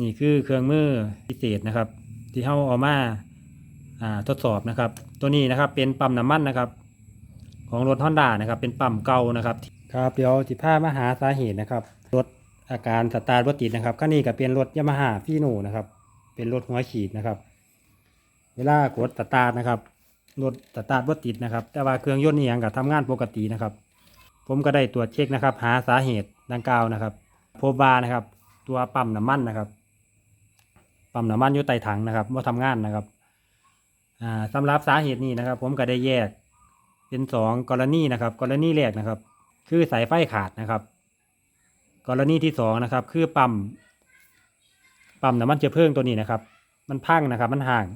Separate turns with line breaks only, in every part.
นี่คือเครื่องมือพิเศษนะครับ ที่เขาเอามาทดสอบนะครับ ตัวนี้นะครับเป็นปั๊มน้ำมันนะครับ ของรถฮอนด้านะครับ เป็นปั๊มเก่านะครับครับเดี๋ยวสิพามาหาสาเหตุนะครับรถอาการสตาร์ทรถติดนะครับคันนี้ก็เป็นรถยามาฮ่าฟีโน่นะครับ เป็นรถหัวฉีดนะครับ เวลากดสตาร์ทนะครับรถสตาร์ทรถติดนะครับ แต่ว่าเครื่องยนต์นี่ยังกับทำงานปกตินะครับ ผมก็ได้ตรวจเช็คนะครับ หาสาเหตุดังกล่าวนะครับ พบว่านะครับ ตัวปั๊มน้ำมันนะครับ ปั๊มน้ำมันอยู่ใต้ถังนะครับว่าทำงานนะครับอ่าสำหรับสาเหตุนี้นะครับ ผมก็ได้แยกเป็นสองกรณีนะครับ กรณีแรกนะครับ คือสายไฟขาดนะครับ กรณีที่สองนะครับ คือปั๊มปั๊มน้ำมันเชื้อเพลิงตัวนี้นะครับ มันพังนะครับ มันห่าง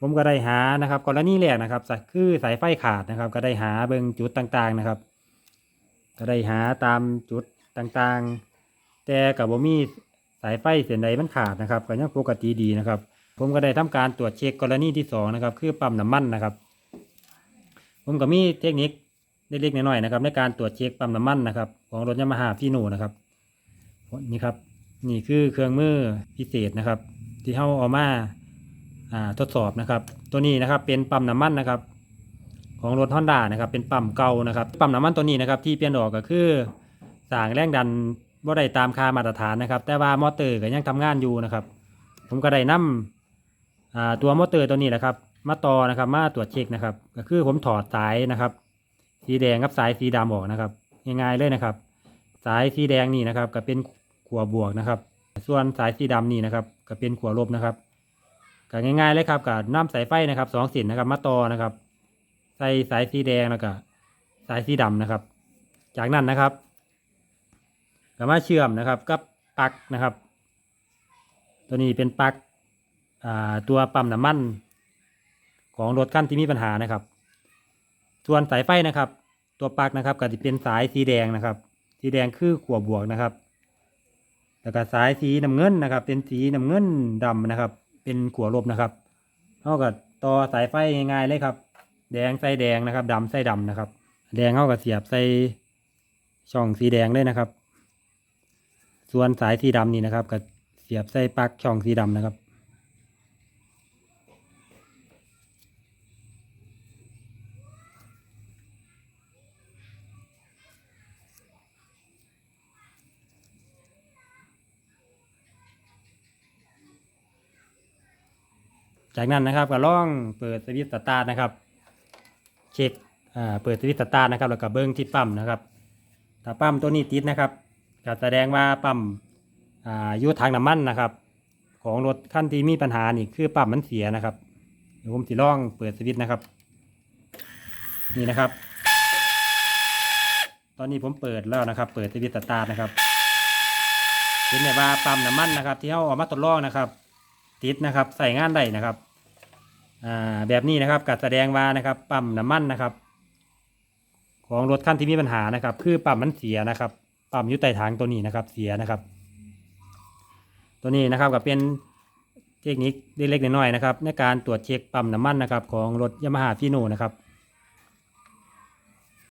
ผมก็ได้หานะครับ กรณีแรกนะครับ คือสายไฟขาดนะครับ ก็ได้หาเบิงจุดต่างๆนะครับ ก็ได้หาตามจุดต่างๆ แต่กับบ่มี สายไฟเส้นใดมันขาดนะครับก็ยังปกติดีนะครับ ผมก็ได้ทำการตรวจเช็คกรณีที่สองนะครับคือปั๊มน้ำมันนะครับ ผมก็มีเทคนิคเล็กๆน้อยๆนะครับ ในการตรวจเช็คปั๊มน้ำมันนะครับ ของรถยามาฮ่าฟีโนนะครับนี่ครับนี่คือเครื่องมือพิเศษนะครับ ที่เขาเอามาอ่าทดสอบนะครับ ตัวนี้นะครับเป็นปั๊มน้ำมันนะครับ ของรถฮอนด้านะครับ เป็นปั๊มเก่านะครับปั๊มน้ำมันตัวนี้นะครับ ที่เปลี่ยนออกก็คือสางแรงดัน บ่ได้ตามค่ามาตรฐานนะครับ แต่ว่ามอเตอร์ก็ยังทำงานอยู่นะครับ ผมก็ได้นำอ่าตัวมอเตอร์ตัวนี้แหละครับ มาต่อนะครับ มาตรวจเช็คนะครับ ก็คือผมถอดสายนะครับ สีแดงกับสายสีดำออกนะครับง่ายๆเลยนะครับ สายสีแดงนี่นะครับ ก็เป็นขัวบวกนะครับ ส่วนสายสีดำนี่นะครับ ก็เป็นขัวลบนะครับก็ง่ายๆเลยครับกับน้ำสายไฟนะครับสองเส้นนะครับ มาต่อนะครับ ใส่สายสีแดงแล้วก็สายสีดำนะครับ จากนั้นนะครับ ก็มาเชื่อมนะครับกับปลั๊กนะครับ ตัวนี้เป็นปลั๊กตัวปั๊มน้ำมัน ของรถคันที่มีปัญหานะครับ ส่วนสายไฟนะครับ ตัวปลั๊กนะครับก็จะเป็นสายสีแดงนะครับ สีแดงคือขัวบวกนะครับ แล้วก็สายสีน้ำเงินนะครับ เป็นสีน้ำเงินดำนะครับ เป็นขัวลบนะครับเท่ากับต่อสายไฟง่ายๆเลยครับ แดงใส่แดงนะครับดำใส่ดำนะครับ แดงเข้ากับเสียบใส่ช่องสีแดงเลยนะครับ ส่วนสายสีดำนี่นะครับก็เสียบใส่ปลั๊กช่องสีดำนะครับ จากนั้นนะครับก็ล่องเปิดสวิตช์สตาร์ทนะครับ เช็คอ่าเปิดสวิตช์สตาร์ทนะครับแล้วก็เบิ้งที่ปั๊มนะครับถ้าปั๊มตัวนี้ติดนะครับ ก็แสดงว่าปั๊มอ่าอยู่ทางน้ำมันนะครับ ของรถคันที่มีปัญหานี่คือปั๊มมันเสียนะครับเดี๋ยวผมสิล่องเปิดสวิตช์นะครับ นี่นะครับ ตอนนี้ผมเปิดแล้วนะครับ เปิดสวิตช์สตาร์ทนะครับเห็นไหมว่าปั๊มน้ำมันนะครับ ที่เขาออกมาทดลองนะครับ ติดนะครับ ใส่งานได้นะครับอ่าแบบนี้นะครับก็แสดงว่านะครับ ปั๊มน้ำมันนะครับ ของรถคันที่มีปัญหานะครับ คือปั๊มมันเสียนะครับ ปั๊มอยู่ใต้ถังตัวนี้นะครับ เสียนะครับ ตัวนี้นะครับก็เป็นเทคนิคเล็กๆน้อยๆนะครับ ในการตรวจเช็คปั๊มน้ำมันนะครับ ของรถยามาฮ่าฟิโนนะครับ